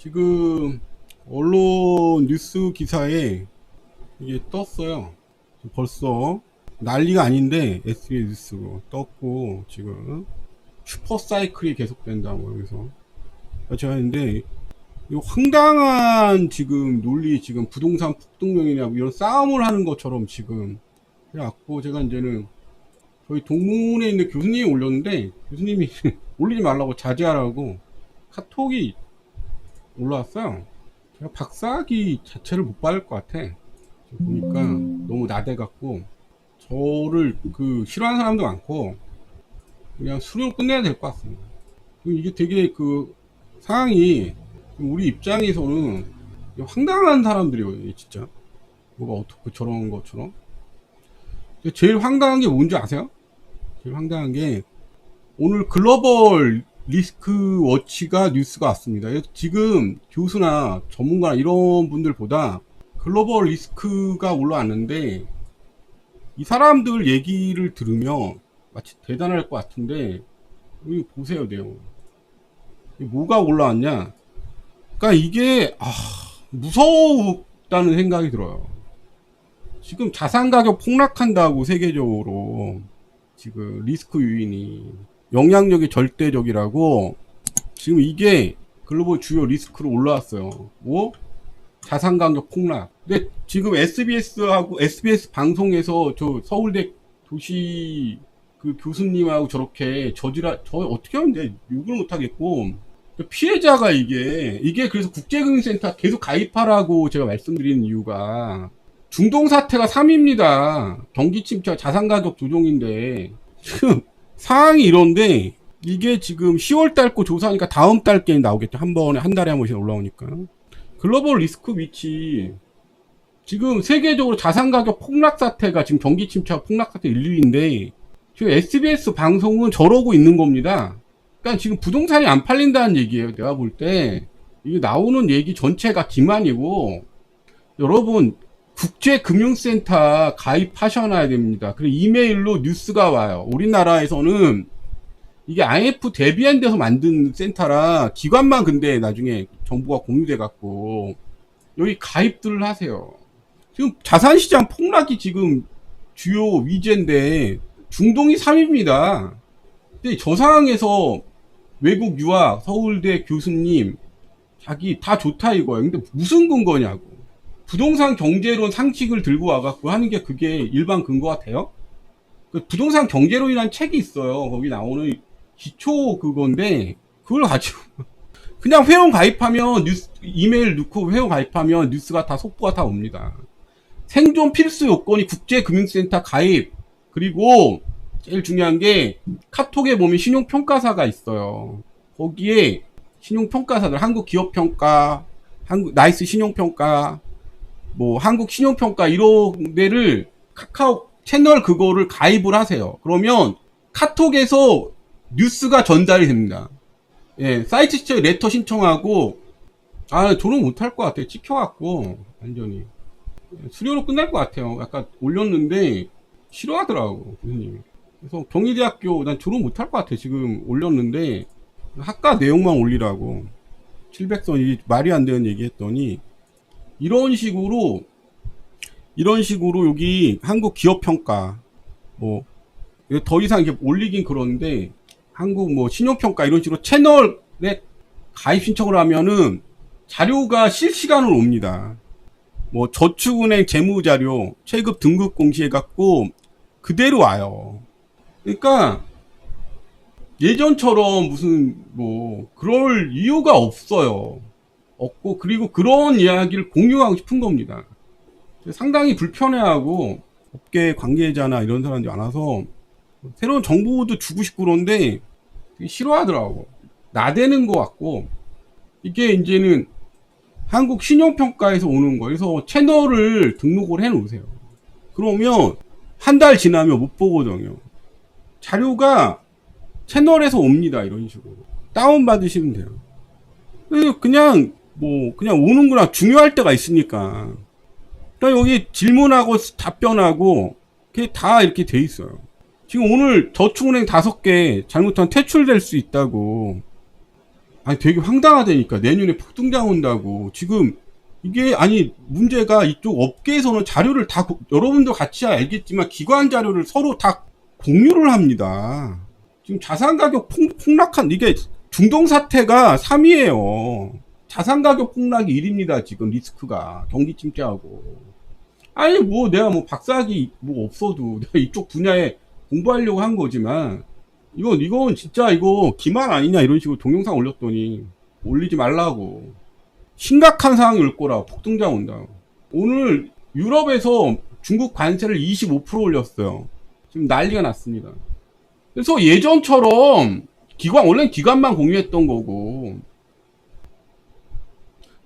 지금 언론 뉴스 기사에 이게 떴어요. 벌써 난리가 아닌데 SBS 뉴스로 떴고 지금 슈퍼 사이클이 계속된다고 여기서 제가 했는데 이 황당한 지금 논리 지금 부동산 폭등령이냐 뭐 이런 싸움을 하는 것처럼 지금 해갖고 제가 이제는 저희 동문에 있는 교수님이 올렸는데 교수님이 올리지 말라고 자제하라고 카톡이 올라왔어요. 제가 박사학위 자체를 못 받을 것 같아. 보니까 너무 나대갖고 저를 그 싫어하는 사람도 많고 그냥 수료를 끝내야 될 것 같습니다. 이게 되게 그 상황이 우리 입장에서는 황당한 사람들이거든요, 진짜. 뭐가 어떻게 저런 것처럼. 제일 황당한 게 뭔지 아세요? 제일 황당한 게 오늘 글로벌 리스크 워치가 뉴스가 왔습니다. 지금 교수나 전문가나 이런 분들보다 글로벌 리스크가 올라왔는데 이 사람들 얘기를 들으면 마치 대단할 것 같은데 여기 보세요 내용. 뭐가 올라왔냐? 그러니까 이게 아, 무서웠다는 생각이 들어요. 지금 자산 가격 폭락한다고 세계적으로 지금 리스크 요인이 영향력이 절대적이라고 지금 이게 글로벌 주요 리스크로 올라왔어요. 뭐 자산 가격 폭락. 근데 지금 SBS하고 SBS 방송에서 저 서울대 도시 그 교수님하고 저렇게 저지라 저 어떻게 하는데 욕을 못 하겠고 피해자가 이게 이게 그래서 국제금융센터 계속 가입하라고 제가 말씀드리는 이유가 중동 사태가 3위입니다. 경기 침체, 자산 가격 조정인데 지금 상황이 이런데 이게 지금 10월 달 거 조사하니까 다음 달께 나오겠죠. 한 번에 한 달에 한 번씩 올라오니까. 글로벌 리스크 위치 지금 세계적으로 자산 가격 폭락 사태가 지금 경기 침체와 폭락 사태 1, 2위인데 지금 SBS 방송은 저러고 있는 겁니다. 그러니까 지금 부동산이 안 팔린다는 얘기예요. 내가 볼 때 이게 나오는 얘기 전체가 기만이고 여러분 국제금융센터 가입하셔놔야 됩니다. 그리고 이메일로 뉴스가 와요. 우리나라에서는 이게 IF 대비한 데서 만든 센터라 기관만 근데 나중에 정보가 공유돼 갖고 여기 가입들을 하세요. 지금 자산시장 폭락이 지금 주요 위제인데 중동이 3위입니다. 근데 저 상황에서 외국 유학 서울대 교수님 자기 다 좋다 이거예요. 근데 무슨 근거냐고. 부동산 경제론 상식을 들고 와갖고 하는 게 그게 일반 근거가 돼요? 그 부동산 경제론이라는 책이 있어요. 거기 나오는 기초 그건데 그걸 가지고 그냥 회원 가입하면 뉴스 이메일 넣고 회원 가입하면 뉴스가 다 속보가 다 옵니다. 생존 필수 요건이 국제금융센터 가입 그리고 제일 중요한 게 카톡에 보면 신용평가사가 있어요. 거기에 신용평가사들 한국 기업평가, 한국 나이스 신용평가, 뭐 한국 신용평가 이런 데를 카카오 채널 그거를 가입을 하세요. 그러면 카톡에서 뉴스가 전달이 됩니다. 예, 사이트 시청 레터 신청하고 아 저는 못할 것 같아요. 찍혀갖고 완전히 수료로 끝날 것 같아요. 아까 올렸는데 싫어하더라고 교수님이. 그래서 경희대학교 난 졸업 못할 것 같아. 지금 올렸는데 학과 내용만 올리라고 700선 이 말이 안 되는 얘기했더니 이런 식으로 이런 식으로 여기 한국 기업 평가 뭐 더 이상 이게 올리긴 그런데 한국 뭐 신용 평가 이런 식으로 채널에 가입 신청을 하면은 자료가 실시간으로 옵니다. 뭐 저축은행 재무 자료 체급 등급 공시해 갖고 그대로 와요. 그러니까 예전처럼 무슨 뭐 그럴 이유가 없어요. 없고 그리고 그런 이야기를 공유하고 싶은 겁니다. 상당히 불편해하고 업계 관계자나 이런 사람들이 많아서 새로운 정보도 주고 싶고 그런데 싫어하더라고. 나대는 것 같고 이게 이제는 한국 신용평가에서 오는 거예요. 그래서 채널을 등록을 해 놓으세요. 그러면 한 달 지나면 못 보거든요. 자료가 채널에서 옵니다. 이런 식으로. 다운받으시면 돼요. 그냥 뭐 그냥 오는구나 중요할 때가 있으니까. 그러니까 여기 질문하고 답변하고 그게 다 이렇게 돼 있어요. 지금 오늘 저축은행 다섯 개 잘못하면 퇴출될 수 있다고. 아니 되게 황당하다니까. 내년에 폭등장 온다고. 지금 이게 아니 문제가 이쪽 업계에서는 자료를 다 고- 여러분도 같이 알겠지만 기관 자료를 서로 다 공유를 합니다. 지금 자산 가격 폭, 폭락한 이게 중동 사태가 3위예요. 자산 가격 폭락이 1위입니다. 지금 리스크가 경기 침체하고. 아니 뭐 내가 뭐 박사학위 뭐 없어도 내가 이쪽 분야에 공부하려고 한 거지만 이건 이건 진짜 이거 기만 아니냐 이런 식으로 동영상 올렸더니 올리지 말라고 심각한 상황이 올 거라 폭등장 온다. 오늘 유럽에서 중국 관세를 25% 올렸어요. 지금 난리가 났습니다. 그래서 예전처럼 기관 원래 기관만 공유했던 거고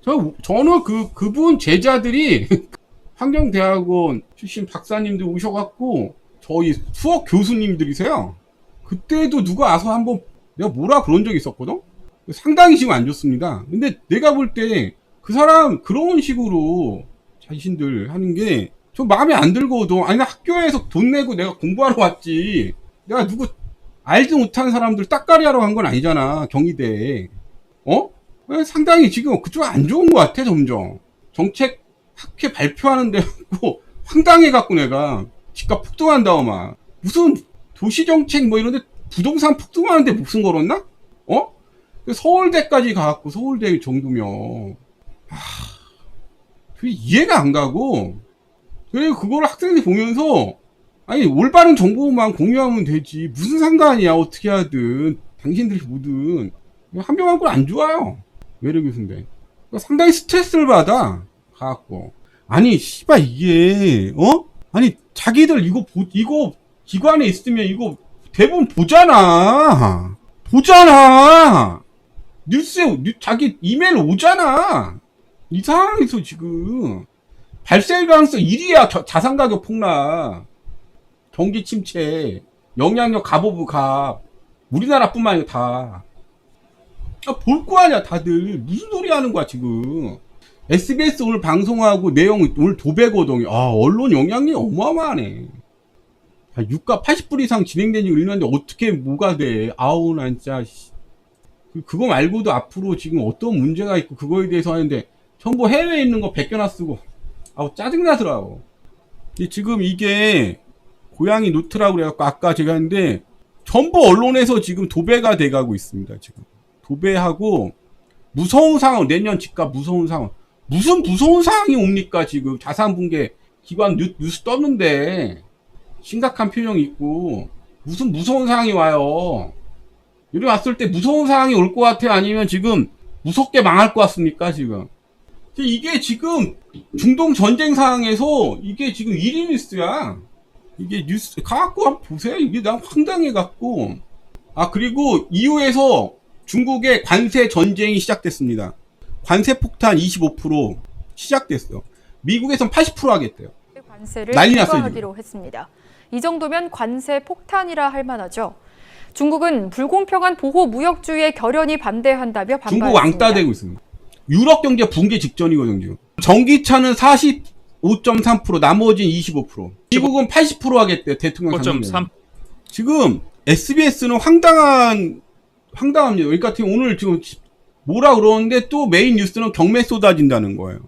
저 저는 그 그분 제자들이 환경대학원 출신 박사님들 오셔갖고 저희 수학 교수님들이세요. 그때도 누가 와서 한번 내가 뭐라 그런 적이 있었거든? 상당히 지금 안 좋습니다. 근데 내가 볼 때 그 사람 그런 식으로 자신들 하는 게좀 마음에 안 들거든. 아니, 나 학교에서 돈 내고 내가 공부하러 왔지. 내가 누구 알지 못하는 사람들 딱가리 하러 간 건 아니잖아. 경희대에. 어? 상당히 지금 그쪽 안 좋은 것 같아, 점점. 정책 학회 발표하는데 고 황당해 갖고 내가 집값 폭등한다고 막. 무슨 도시 정책 뭐 이런데 부동산 폭등하는데 목숨 걸었나? 어? 서울대까지 가갖고 서울대 정도면 아, 이해가 안 가고 그리고 그거를 학생들이 보면서 아니 올바른 정보만 공유하면 되지 무슨 상관이야 어떻게 하든 당신들이 뭐든 한명한건안 좋아요 외래 교수인데 그러니까 상당히 스트레스를 받아. 가갖고. 아니 씨발 이게 어? 아니 자기들 이거 보, 이거 기관에 있으면 이거 대부분 보잖아. 보잖아. 뉴스에 뉴- 자기 이메일 오잖아. 이 상황에서 지금. 발생 가능성 1위야 자산 가격 폭락. 경기 침체 영향력 가보부 갑. 우리나라뿐만 아니라 다 아, 볼 거 아니야 다들. 무슨 소리 하는 거야 지금? SBS 오늘 방송하고 내용 오늘 도배거든요 아 언론 영향력이 어마어마하네. 아, 유가 80불 이상 진행된 지 일년인데 어떻게 뭐가 돼? 아우 난 진짜 씨. 그- 그거 말고도 앞으로 지금 어떤 문제가 있고 그거에 대해서 하는데 전부 해외에 있는 거 베껴놔 쓰고. 아우 짜증나더라고. 이- 지금 이게 고양이 노트라고 그래갖고 아까 제가 했는데 전부 언론에서 지금 도배가 돼가고 있습니다 지금 도배하고 무서운 상황 내년 집값 무서운 상황. 무슨 무서운 상황이 옵니까 지금? 자산 붕괴 기관 뉴, 뉴스 떴는데 심각한 표정이 있고 무슨 무서운 상황이 와요? 이리 왔을 때 무서운 상황이 올 것 같아요? 아니면 지금 무섭게 망할 것 같습니까 지금? 이게 지금 중동 전쟁 상황에서 이게 지금 1위 뉴스야. 이게 뉴스 갖고 한번 보세요. 이게 난 황당해 갖고. 아 그리고 이후에서 중국의 관세 전쟁이 시작됐습니다 관세 폭탄 25% 시작됐어 미국에선 80% 하겠대요 관세를 난리 났어요, 했습니다. 이 정도면 관세 폭탄이라 할 만하죠. 중국은 불공평한 보호 무역주의에 결연히 반대한다며 반발했습니다. 중국 왕따 되고 있습니다. 유럽 경제 붕괴 직전이거든요. 지금. 전기차는 45.3%, 나머지는 25%. 미국은 80% 하겠대요. 대통령 고점 상임위. 지금 SBS는 황당한 황당합니다. 그러니까 지금 오늘 지금 뭐라 그러는데 또 메인 뉴스는 경매 쏟아진다는 거예요.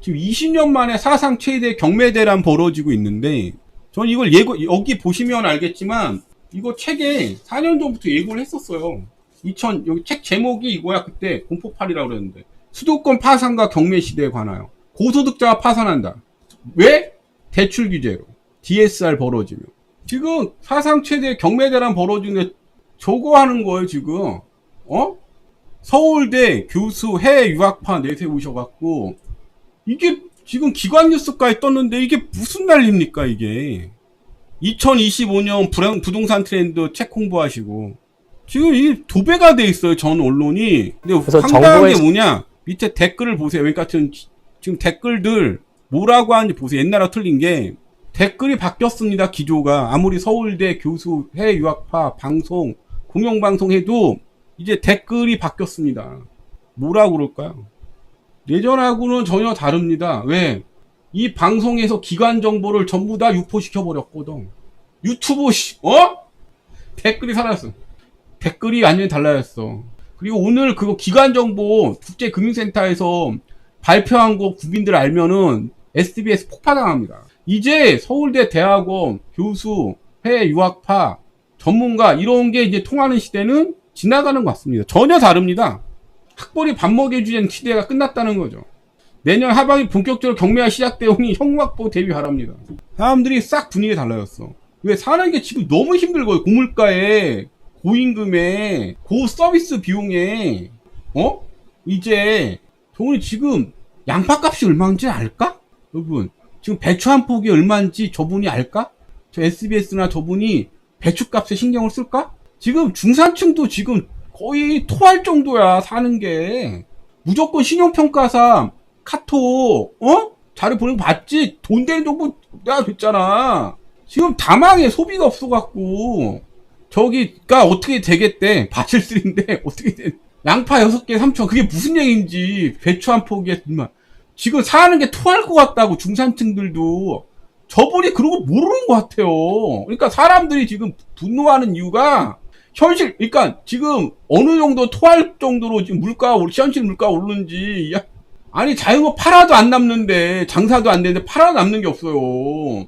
지금 20년 만에 사상 최대 경매 대란 벌어지고 있는데 전 이걸 예고 여기 보시면 알겠지만 이거 책에 4년 전부터 예고를 했었어요. 2000 여기 책 제목이 이거야 그때 공포팔이라고 그랬는데 수도권 파산과 경매 시대에 관하여 고소득자가 파산한다. 왜? 대출 규제로 DSR 벌어지면 지금 사상 최대 경매 대란 벌어지는데 저거 하는 거예요 지금. 어? 서울대 교수 해외 유학파 내세우셔갖고 이게 지금 기관 뉴스까지 떴는데 이게 무슨 난리입니까 이게? 2025년 불안- 부동산 트렌드 책 홍보하시고. 지금 이 도배가 돼 있어요 전 언론이. 근데 황당한 게 정부의- 뭐냐? 밑에 댓글을 보세요. 그러니까 지금, 지금 댓글들 뭐라고 하는지 보세요. 옛날하고 틀린 게 댓글이 바뀌었습니다 기조가. 아무리 서울대 교수 해외 유학파 방송 공영방송 해도 이제 댓글이 바뀌었습니다 뭐라고 그럴까요 예전하고는 전혀 다릅니다 왜 이 방송에서 기관 정보를 전부 다 유포시켜 버렸거든. 유튜브 씨, 어? 댓글이 사라졌어. 댓글이 완전히 달라졌어. 그리고 오늘 그거 기관 정보 국제금융센터에서 발표한 거 국민들 알면은 SBS 폭파당합니다. 이제 서울대 대학원 교수, 해외 유학파, 전문가 이런 게 이제 통하는 시대는 지나가는 것 같습니다. 전혀 다릅니다. 학벌이 밥 먹여주는 시대가 끝났다는 거죠. 내년 하반기 본격적으로 경매가 시작되오니 현금확보 대비 바랍니다. 사람들이 싹 분위기 달라졌어. 왜 사는 게 지금 너무 힘들거든요. 고물가에, 고임금에, 고서비스 비용에, 어? 이제, 돈이 지금 양파값이 얼마인지 알까? 여러분, 지금 배추 한 폭이 얼마인지 저분이 알까? 저 SBS나 저분이 배추값에 신경을 쓸까? 지금 중산층도 지금 거의 토할 정도야, 사는 게. 무조건 신용평가사, 카톡, 어? 자료 보는 거 봤지? 돈 되는 정보 내가 됐잖아. 지금 다 망해, 소비가 없어갖고. 저기가 어떻게 되겠대. 바실슬인데, 어떻게 돼. 양파 6개 3천. 그게 무슨 얘기인지. 배추 한 포기에, 정말. 지금 사는 게 토할 것 같다고, 중산층들도. 저분이 그런 거 모르는 것 같아요. 그러니까 사람들이 지금 분노하는 이유가 현실, 그러니까 지금 어느 정도 토할 정도로 지금 물가가, 올- 현실 물가가 오르는지, 야, 아니, 자영업 팔아도 안 남는데, 장사도 안 되는데 팔아도 남는 게 없어요.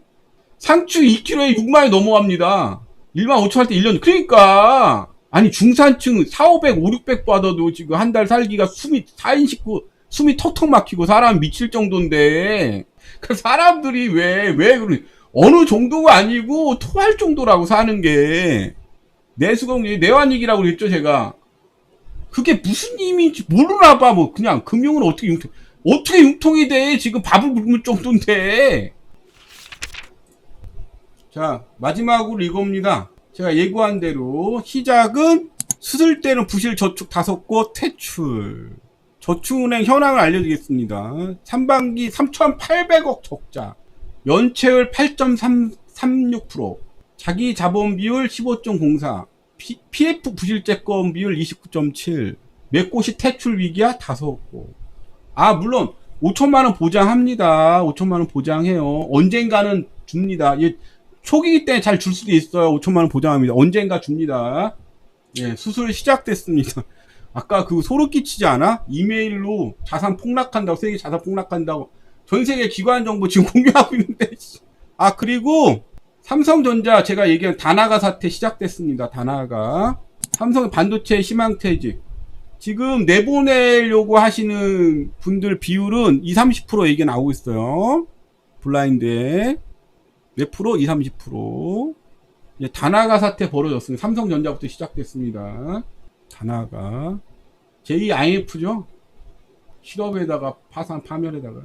상추 2kg에 6만이 넘어갑니다. 1만 5천 할 때 1년. 그러니까, 아니, 중산층 4, 500, 5, 600 받아도 지금 한 달 살기가 숨이, 4인 식구, 숨이 턱턱 막히고 사람 미칠 정도인데, 그 사람들이 왜, 왜, 그러 어느 정도가 아니고 토할 정도라고 사는 게, 내수공, 내환위기라고 그랬죠, 제가. 그게 무슨 의미인지 모르나 봐, 뭐, 그냥, 금융은 어떻게 융통, 어떻게 융통이 돼? 지금 밥을 굶을 정도인데. 자, 마지막으로 이겁니다. 제가 예고한 대로, 시작은 수술 때는 부실 저축 다섯 곳 퇴출. 저축은행 현황을 알려드리겠습니다. 3반기 3,800억 적자. 연체율 8.36%. 자기 자본 비율 15.04. P, PF 부실채권 비율 29.7. 몇 곳이 퇴출 위기야? 다섯 곳. 아, 물론 5천만 원 보장합니다. 5천만 원 보장해요. 언젠가는 줍니다. 예, 초기기 때문에 잘줄 수도 있어요. 5천만 원 보장합니다. 언젠가 줍니다. 예, 수술 시작됐습니다. 아까 그 소름 끼치지 않아? 이메일로 자산 폭락한다고, 세계 자산 폭락한다고. 전 세계 기관 정보 지금 공유하고 있는데. 씨. 아, 그리고 삼성전자 제가 얘기한 다나가 사태 시작됐습니다. 다나가. 삼성 반도체 희망퇴직. 지금 내보내려고 하시는 분들 비율은 20, 30% 얘기 나오고 있어요. 블라인드에. 몇 프로? 20, 30%. 이제 다나가 사태 벌어졌습니다. 삼성전자부터 시작됐습니다. 다나가. 제2 IMF죠? 실업에다가 파산, 파멸에다가.